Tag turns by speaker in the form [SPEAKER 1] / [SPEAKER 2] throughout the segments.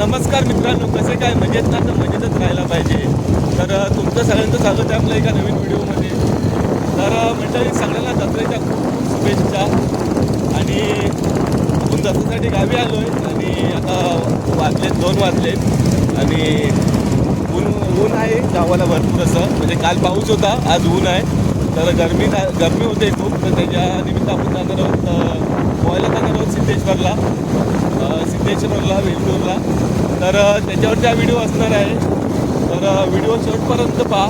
[SPEAKER 1] नमस्कार मित्रांनो कसे काय? मजेत ना? तर मजेतच राहायला पाहिजे. तर तुमचं सगळ्यांचं स्वागत आहे आपल्या एका नवीन व्हिडिओमध्ये. तर अ, मंडळी सगळ्यांना दसऱ्याच्या खूप खूप शुभेच्छा. आणि आपण दसऱ्यासाठी गावी आलो आहे आणि आता वाजलेत दोन वाजलेत. आणि ऊन ऊन आहे गावाला भरपूर असं. म्हणजे काल पाऊस होता आज ऊन आहे. तर गरमी गरमी होते खूप तर त्याच्या निमित्त आपण जाणार आहोत पोहायला जाणार आहोत सिद्धेश्वरला. सिद्धेश्वरला वेलदूरला तर त्याच्यावर त्या व्हिडिओ असणार आहे. तर व्हिडिओ शेवटपर्यंत पहा.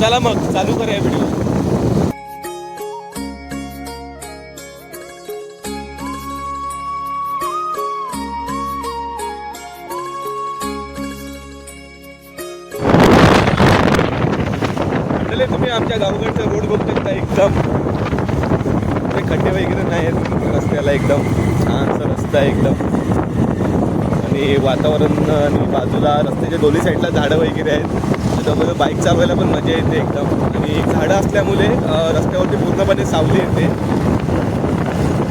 [SPEAKER 1] चला मग चालू करूया व्हिडिओ. वातावरण आणि बाजूला रस्त्याच्या दोन्ही साईडला झाडं वगैरे आहेत. त्याच्यामुळे बाईक चालवायला पण मजा येते एकदम. आणि झाडं असल्यामुळे रस्त्यावरती पूर्णपणे सावली येते.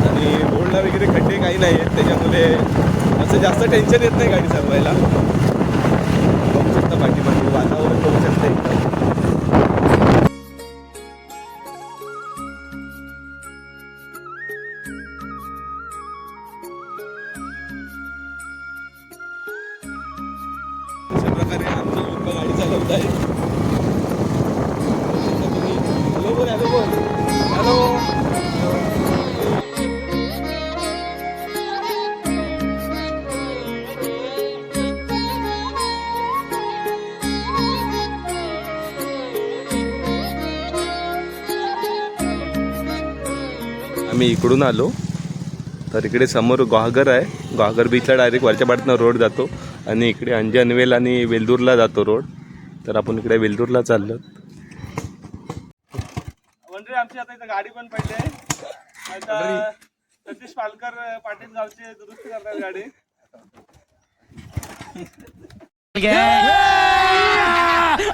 [SPEAKER 1] आणि रोडला वगैरे खड्डे काही नाही आहेत त्याच्यामुळे असं जास्त टेन्शन येत नाही गाडी चालवायला. आम्ही इकडून आलो. तर इकडे समोर गुहागर आहे. गुहागर बीचला डायरेक्ट वरच्या पाठनं रोड जातो आणि इकडे अंजनवेल आणि वेल्दूरला जातो रोड तर आपण इकडे वेल्दूरला चाललो.
[SPEAKER 2] म्हणजे आमची आता इथं गाडी पण पडली आहे. आता सतीश पालकर पाटील गावचे दुरुस्ती करतात गाडी.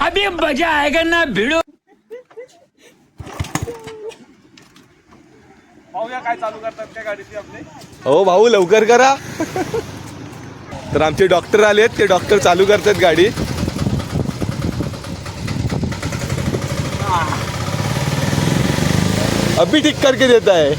[SPEAKER 3] अभी मजा आएगा ना भिड़ो।
[SPEAKER 2] पाहूया काय चालू करतात त्या गाडीची आपली.
[SPEAKER 1] हो भाऊ लवकर करा. तर आमचे डॉक्टर आलेत ते डॉक्टर चालू करतात गाडी. अभी ठीक करके देता है.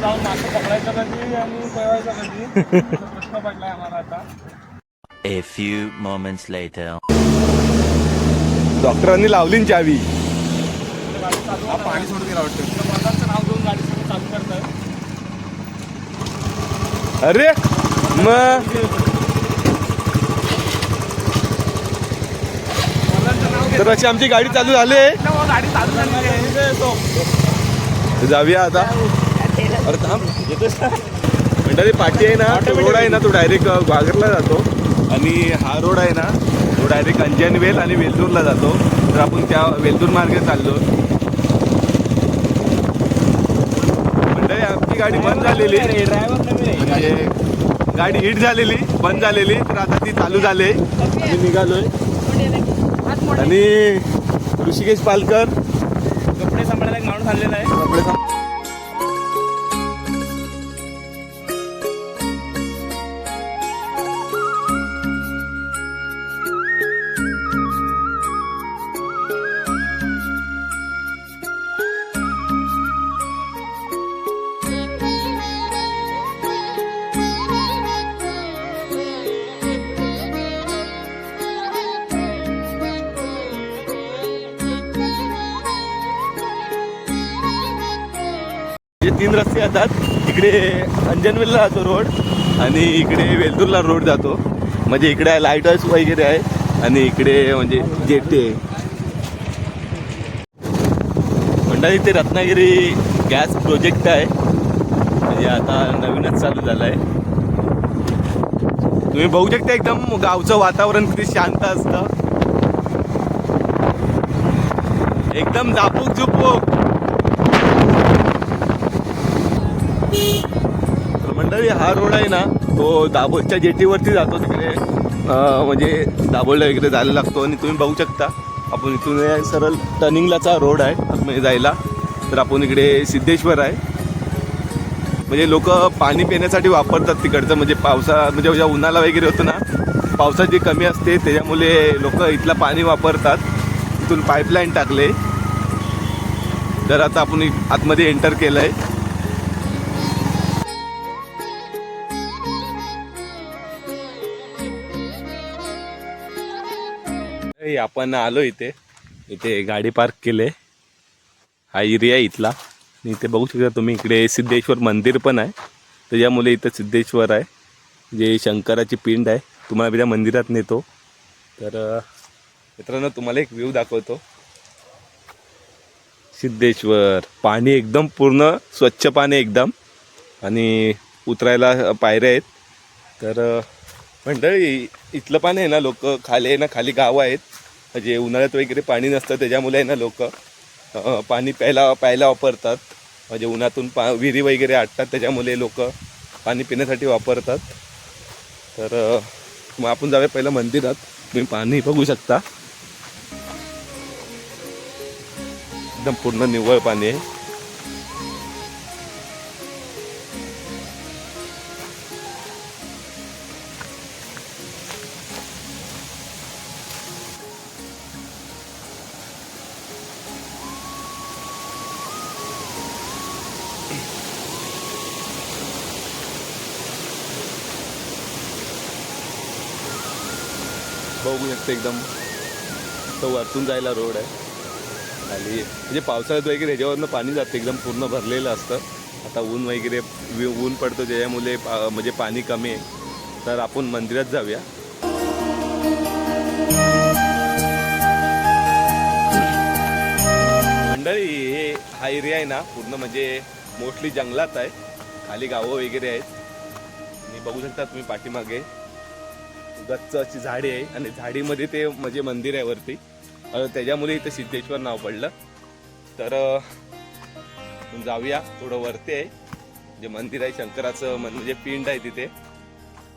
[SPEAKER 2] जाऊन मासे पकडायचं कधी आणि पळवायचं कधी? आता.
[SPEAKER 3] A few moments later.
[SPEAKER 1] डॉक्टरांनी लावली ना चावी.
[SPEAKER 2] गाडी चालू पाणी सोडून गेला वाटतं. प्रधानचं नाव घेऊन गाडी सगळं चालू करतात
[SPEAKER 1] अरे मग
[SPEAKER 2] नाव
[SPEAKER 1] तर अशी आमची गाडी चालू झाली. आहे
[SPEAKER 2] घेतलं गाडी चालू झाली. आहे
[SPEAKER 1] जाऊया आता. अरे थांब. येतोस का मंडळी पाठी आहे ना तो रोड आहे ना तो डायरेक्ट ग्वागरला जातो. आणि हा रोड आहे ना तो डायरेक्ट अंजनवेल आणि वेलदूरला जातो. तर आपण त्या वेलदूर मार्गे चाललो. मंडळी आमची गाडी बंद झालेली. म्हणजे गाडी हिट झालेली बंद झालेली. तर आता ती चालू झाली. आम्ही निघालोय. आणि ऋषिकेश पालकर.
[SPEAKER 2] कपडे सांभाळायला एक माणूस आणलेला आहे.
[SPEAKER 1] इकडे अंजनवेलला जातो रोड आणि इकडे वेलदूरला रोड जातो. म्हणजे इकडे लाइट हाऊस वगैरे आहे आणि इकडे म्हणजे जेटे आहे. मंडळी ते रत्नागिरी गॅस प्रोजेक्ट आहे. म्हणजे आता नवीनच चालू झाला आहे तुम्ही बघू शकता एकदम गावचं वातावरण किती शांत असतं. एकदम झापूक झुपूक तर मंडळी हा रोड आहे ना तो दाभोळच्या जेटीवरती जातो तिकडे. म्हणजे दाभोळला वगैरे जायला लागतो आणि तुम्ही बघू शकता. आपण इथून सरळ टर्निंगलाचा रोड आहे आतमध्ये जायला. तर आपण इकडे सिद्धेश्वर आहे. म्हणजे लोक पाणी पिण्यासाठी वापरतात तिकडचं म्हणजे पावसा म्हणजे जेव्हा उन्हाळा वगैरे होतं ना पावसाची कमी असते त्याच्यामुळे लोक इथलं पाणी वापरतात. इथून पाईपलाईन टाकले. तर आता आपण इ- आतमध्ये एंटर केलं आहे हे आपण आलो इथे. इथे गाडी पार्क केले हा एरिया आहे इथला. आणि इथे बघू शकता तुम्ही इकडे सिद्धेश्वर मंदिर पण आहे. त्याच्यामुळे इथं सिद्धेश्वर आहे. जे शंकराची पिंड आहे तुम्हाला त्या मंदिरात नेतो. तर मित्रांनो तुम्हाला एक व्ह्यू दाखवतो. सिद्धेश्वर. पाणी एकदम पूर्ण स्वच्छ पाणी एकदम. आणि उतरायला पायऱ्या आहेत. तर मंडळी इथलं पाणी आहे ना लोक खाली आहे ना खाली गावं आहेत. म्हणजे उन्हाळ्यात वगैरे पाणी नसतं त्याच्यामुळे आहे ना लोक पाणी प्यायला प्यायला वापरतात. म्हणजे उन्हातून पा विहिरी वगैरे आटतात त्याच्यामुळे लोक पाणी पिण्यासाठी वापरतात. तर मग आपण जाऊया पहिलं मंदिरात. तुम्ही पाणी बघू शकता. एकदम पूर्ण निव्वळ पाणी आहे. बघू शकते एकदम. तो वरतून जायला रोड आहे. खाली म्हणजे पावसाळ्यात वगैरे ह्याच्यावरनं पाणी जातं एकदम पूर्ण भरलेलं असतं. आता ऊन वगैरे वि- ऊन पडतो ज्याच्यामुळे म्हणजे पाणी कमी आहे. तर आपण मंदिरात जाऊया. मंडळी हे हा एरिया आहे ना पूर्ण म्हणजे मोस्टली जंगलात आहे. खाली गावं वगैरे आहेत. आणि बघू शकता तुम्ही पाठीमागे. गच्च अशी झाडी आहे आणि झाडीमध्ये ते म्हणजे मंदिर आहे वरती. त्याच्यामुळे इथं सिद्धेश्वर नाव पडलं. तर जाऊया. थोडं वरती आहे. जे मंदिर आहे शंकराचं म्हणजे पिंड आहे तिथे.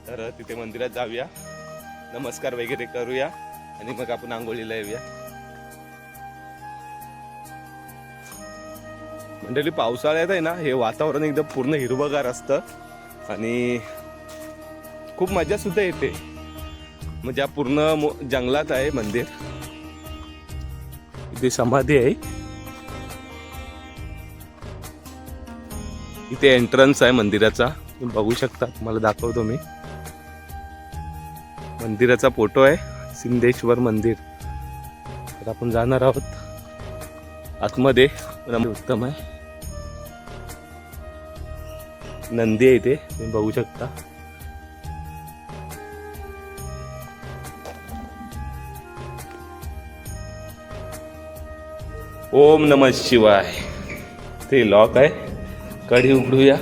[SPEAKER 1] तर तिथे मंदिरात जाऊया. नमस्कार वगैरे करूया. आणि मग आपण आंघोळीला येऊया. मंडळी पावसाळ्यात आहे ना हे वातावरण एकदम पूर्ण हिरवगार असतं. आणि खूप मजा सुद्धा येते. म्हणजे पूर्ण मो- जंगलात आहे मंदिर. इथे समाधी आहे. इथे एंट्रन्स आहे मंदिराचा. तुम्ही बघू शकता तुम्हाला दाखवतो मी. मंदिराचा फोटो आहे. सिंदेश्वर मंदिर. तर आपण जाणार आहोत. आतमध्ये. उत्तम आहे. नंदी आहे इथे. तुम्ही बघू शकता. ओम नम शिवाय. ते लॉक आहे. कढी उघडूया.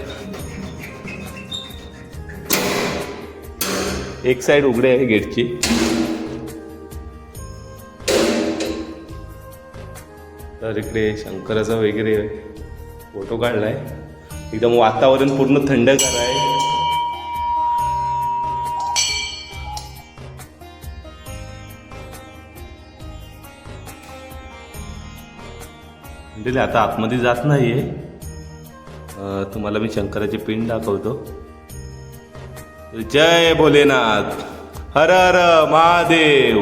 [SPEAKER 1] एक साइड उघडे आहे गेटची. तर इकडे शंकराचा वगैरे फोटो काढलाय. एकदम वातावरण पूर्ण थंडगार आहे. म्हणजे आता आतमध्ये जात नाहीये. आहे तुम्हाला मी शंकराचे पिंड दाखवतो. जय भोलेनाथ हर हर महादेव.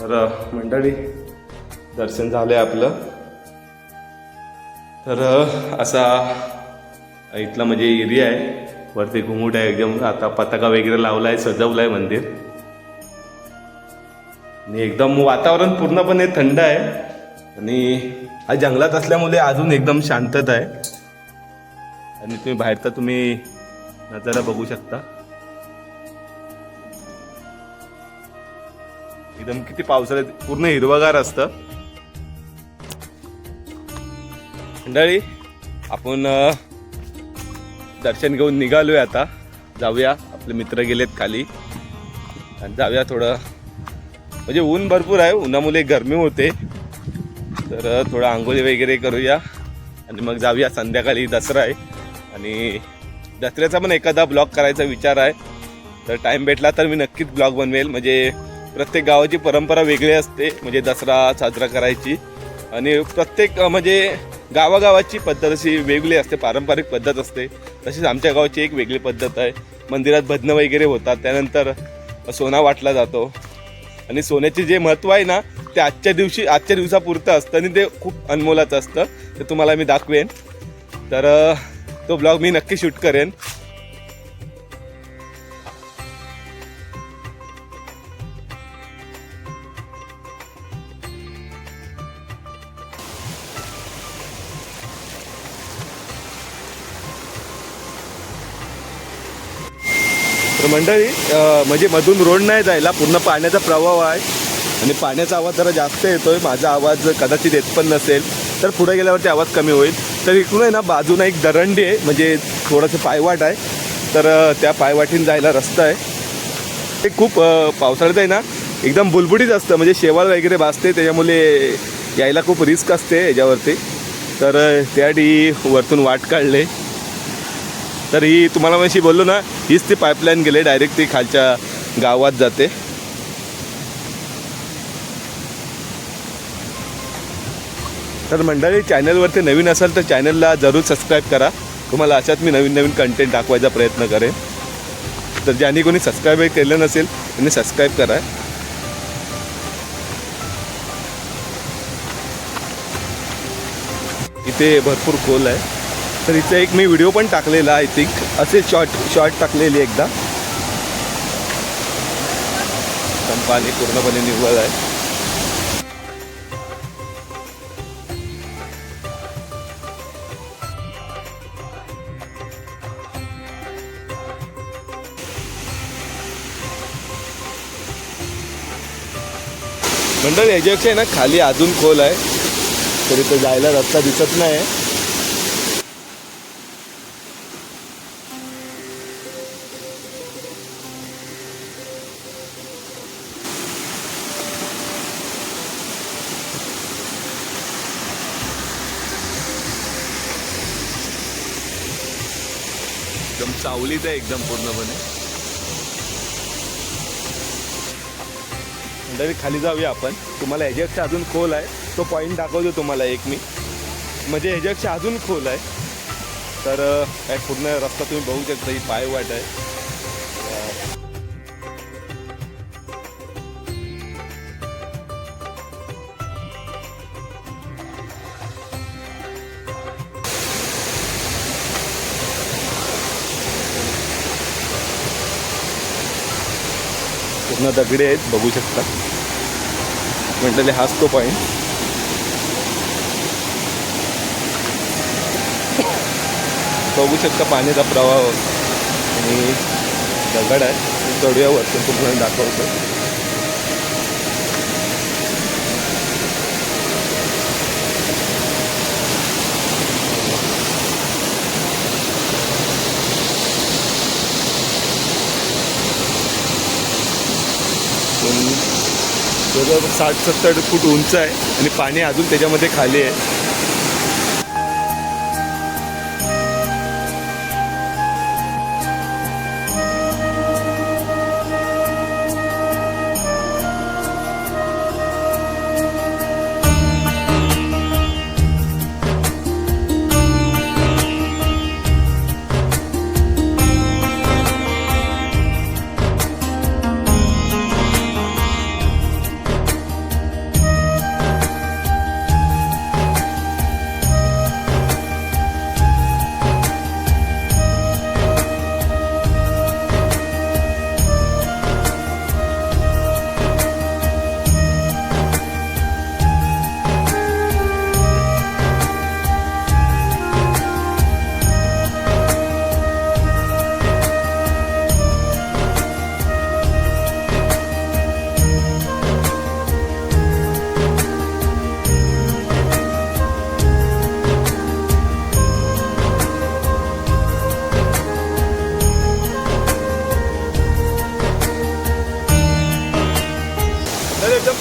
[SPEAKER 1] तर मंडळी दर्शन झालंय आपलं. तर असा इथला म्हणजे एरिया आहे. वरती घुमुट आहे एकदम. आता पताका वगैरे लावला आहे सजवलं आहे मंदिर. आणि एकदम वातावरण पूर्णपणे थंड आहे. आणि हा जंगलात असल्यामुळे अजून एकदम शांतता आहे. आणि तुम्ही बाहेरचा तुम्ही नजारा बघू शकता. एकदम किती पावसाळ्यात पूर्ण हिरवगार असतं. मंडळी आपण दर्शन घेऊन निघालोय आता. जाऊया. आपले मित्र गेलेत खाली. आणि जाऊया थोडं म्हणजे ऊन भरपूर आहे उन्हामुळे गरमी होते. तर थोडं आंघोळी वगैरे करूया. आणि मग जाऊया संध्याकाळी दसरा आहे आणि दसऱ्याचा पण एखादा ब्लॉग करायचा विचार आहे. तर टाईम भेटला तर मी नक्कीच ब्लॉग बनवेल. म्हणजे प्रत्येक गावाची परंपरा वेगळी असते. म्हणजे दसरा साजरा करायची. आणि प्रत्येक म्हणजे गावागावाची पद्धत अशी वेगळी असते. पारंपरिक पद्धत असते. तशीच आमच्या गावाची एक वेगळी पद्धत आहे. मंदिरात भजनं वगैरे होतात. त्यानंतर सोना वाटला जातो. आणि सोन्याचे जे महत्त्व आहे ना ते आजच्या दिवशी आजच्या दिवसापुरतं असतं आणि ते खूप अनमोलाचं असतं. ते तुम्हाला मी दाखवेन. तर तो ब्लॉग मी नक्की शूट करेन. तर मंडळी म्हणजे मधून रोड नाही जायला पूर्ण पाण्याचा प्रभाव आहे. आणि पाण्याचा आवाज जरा जास्त येतो आहे माझा आवाज कदाचित येत पण नसेल तर पुढे गेल्यावरती आवाज कमी होईल. तर इकडून आहे ना बाजूला एक दरंडी आहे म्हणजे थोडंसं पायवाट आहे. तर त्या पायवाटीने जायला रस्ता आहे. ते खूप पावसाळ्यात आहे ना एकदम बुलबुडीच असतं. म्हणजे शेवाळ वगैरे भासते त्याच्यामुळे यायला खूप रिस्क असते याच्यावरती. तर अ, वरतून वाट काढले. तर ही तुम्हाला मी अशी बोललो ना हीच ती पाईपलाईन गेले डायरेक्ट ती खालच्या गावात जाते. तर मंडळी चॅनलवरती नवीन असाल तर चॅनलला जरूर सबस्क्राईब करा. तुम्हाला अशाच मी नवीन नवीन कंटेंट दाखवायचा प्रयत्न करेन. तर ज्यांनी कोणी सबस्क्राईब केलं नसेल त्यांनी सबस्क्राईब करा. इथे भरपूर खोल आहे. तर इथे एक मी व्हिडिओ पण टाकलेला आय थिंक असे शॉर्ट शॉर्ट टाकलेली एकदा. पण पाणी पूर्णपणे निव्वळ आहे. मंडळ याच्यापेक्षा आहे ना खाली अजून खोल आहे. तर इथं जायला रस्ता दिसत नाही एकदम द्या आहे एकदम पूर्णपणे. मंडळी खाली जाऊया आपण. तुम्हाला ह्याच्यापेक्षा अजून खोल आहे. तो पॉईंट दाखवतो तुम्हाला एक मी. म्हणजे ह्याच्यापेक्षा अजून खोल आहे. तर काय पूर्ण रस्ता तुम्ही बघू शकता ही पायवाट आहे. पूर्ण दगडे आहेत बघू शकता. म्हटलेले हाच तो पॉईंट बघू शकता पाण्याचा प्रवाह आणि दगड आहे. चढूयावर तुम्हाला दाखवतो पण जवळजवळ साठ सत्तर फूट उंच आहे आणि पाणी अजून त्याच्यामध्ये खाली आहे.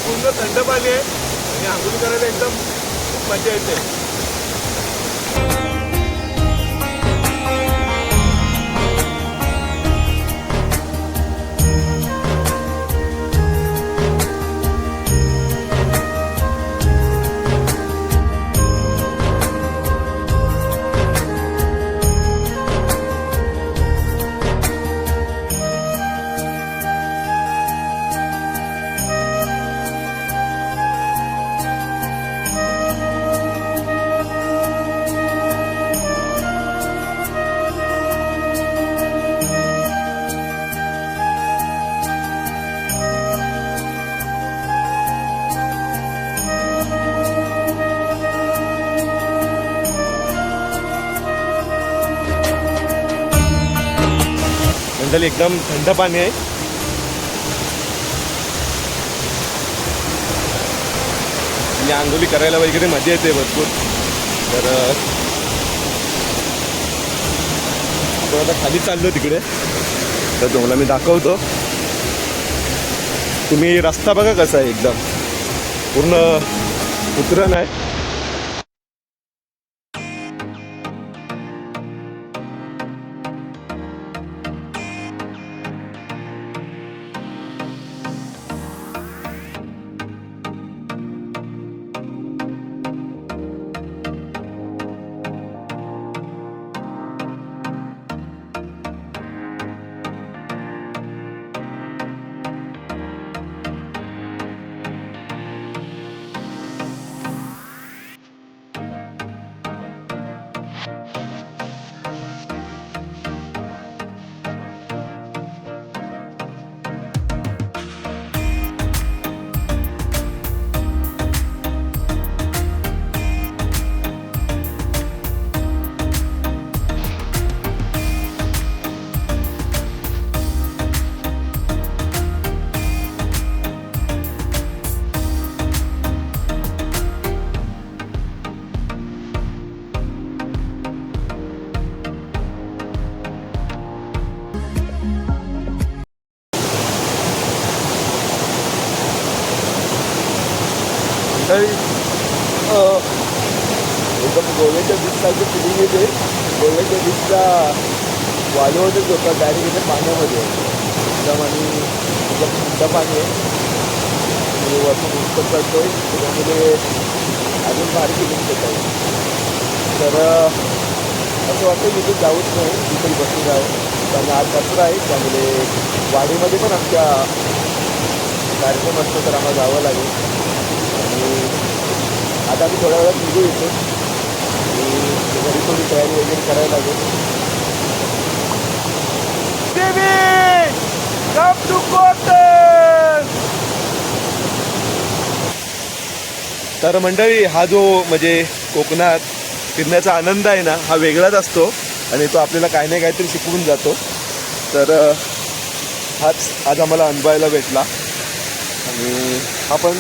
[SPEAKER 1] पूर्ण थंड पाणी आहे आणि आंघोळ करायला एकदम खूप मजा येते. मंडळी एकदम थंड पाणी आहे. आणि आंघोळी करायला वगैरे मजा येते भरपूर. तर आपण आता खाली चाललो तिकडे. तर तुम्हाला मी दाखवतो. तुम्ही रस्ता बघा कसा आहे एकदम. पूर्ण उतरण आहे. वरतून उत्तर आहे त्याच्यामध्ये अजून भारी फिलिंग देत आहे. तर असं वाटतं की जाऊच नाही तिथे बसून जावं कारण आज कचरा आहे त्यामुळे वाडीमध्ये पण आमच्या कार्यक्रम असतो तर आम्हाला जावं लागेल. आणि आता आम्ही थोड्या वेळात निघू येतो. आणि घरी थोडी तयारी वगैरे करायला लागेल. तर मंडळी हा जो म्हणजे कोकणात फिरण्याचा आनंद आहे ना हा वेगळाच असतो आणि तो आपल्याला काही नाही काहीतरी शिकवून जातो. तर हाच आज आम्हाला अनुभवायला भेटला. आणि आपण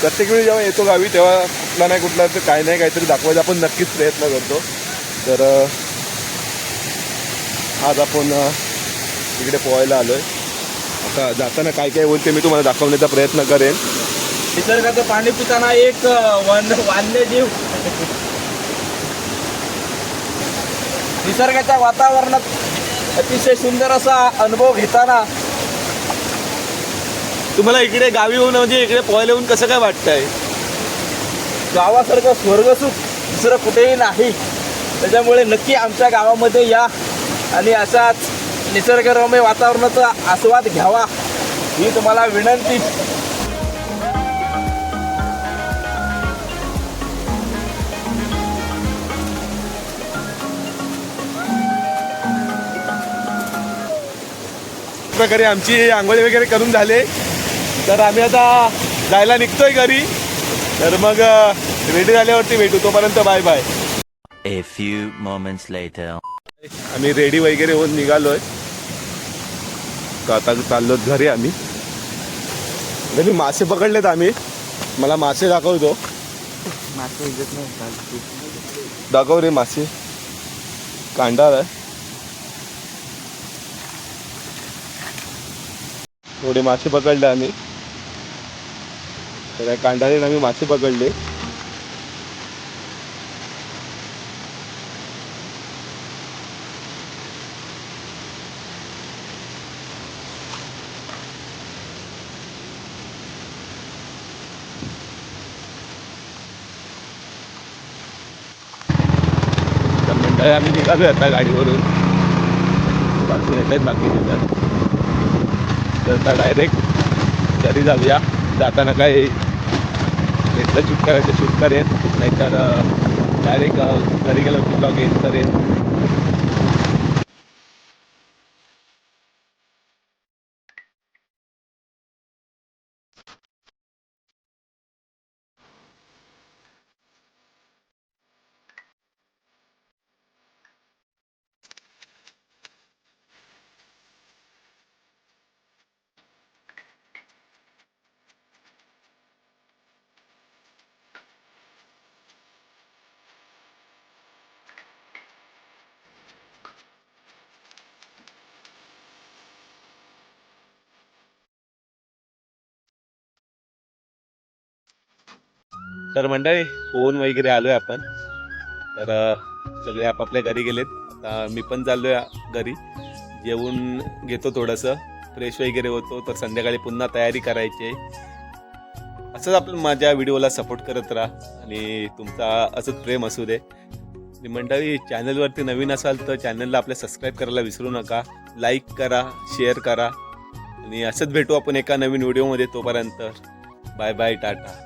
[SPEAKER 1] प्रत्येक वेळी जेव्हा येतो गावी तेव्हा कुठला नाही कुठला तर काही नाही काहीतरी दाखवायचा आपण नक्कीच प्रयत्न करतो. तर आज आपण इकडे पोहायला आलो आहे आता जाताना काय काय बोलते मी तुम्हाला दाखवण्याचा प्रयत्न करेन.
[SPEAKER 2] निसर्गाचं पाणी पिताना एक वन वन्यजीव निसर्गाच्या वातावरणात अतिशय सुंदर असा अनुभव घेताना
[SPEAKER 1] तुम्हाला इकडे गावी येऊन म्हणजे इकडे पोहायला येऊन कसं काय वाटतंय?
[SPEAKER 2] गावासारखं स्वर्गसुख दुसरं कुठेही नाही. त्याच्यामुळे नक्की आमच्या गावामध्ये या आणि असाच निसर्गरम्य वातावरणाचा आस्वाद घ्यावा ही तुम्हाला विनंती.
[SPEAKER 1] प्रकारे आमची आंघोळी वगैरे करून झाले. तर आम्ही आता जायला निघतोय घरी. तर मग रेडी झाल्यावरती भेटू. तोपर्यंत bye bye.
[SPEAKER 3] A few moments later.
[SPEAKER 1] आम्ही रेडी वगैरे होऊन निघालोय. तर आता चाललो घरी आम्ही. घरी मासे पकडलेत आम्ही. मला मासे दाखवतो. दाखव रे मासे. कांडार आहे. थोडे मासे पकडले आम्ही. तर या कांडाने आम्ही मासे पकडले. आम्ही निघालो आता गाडीवरून. बाकी येतात बाकी येतात. तर आता डायरेक्ट घरी जाऊया. जाताना काय इथलं शूट करायचं शूट करेन नाहीतर डायरेक्ट घरी गेलो की ब्लॉग येत करेन तर मंडळी फोन वगैरे आलोय आपण. तर सगळे आपापल्या घरी गेलेत. आता मी पण चाललोय घरी. जेवून घेतो थोडंसं. फ्रेश वगैरे होतो. तर संध्याकाळी पुन्हा तयारी करायची. आहे असंच आपण माझ्या व्हिडिओला सपोर्ट करत राहा. आणि तुमचा असंच प्रेम असू दे. आणि मंडळी चॅनलवरती नवीन असाल तर चॅनलला आपल्या सबस्क्राईब करायला विसरू नका. लाईक करा शेअर करा. आणि असंच भेटू आपण एका नवीन व्हिडिओमध्ये तोपर्यंत. Bye bye tata.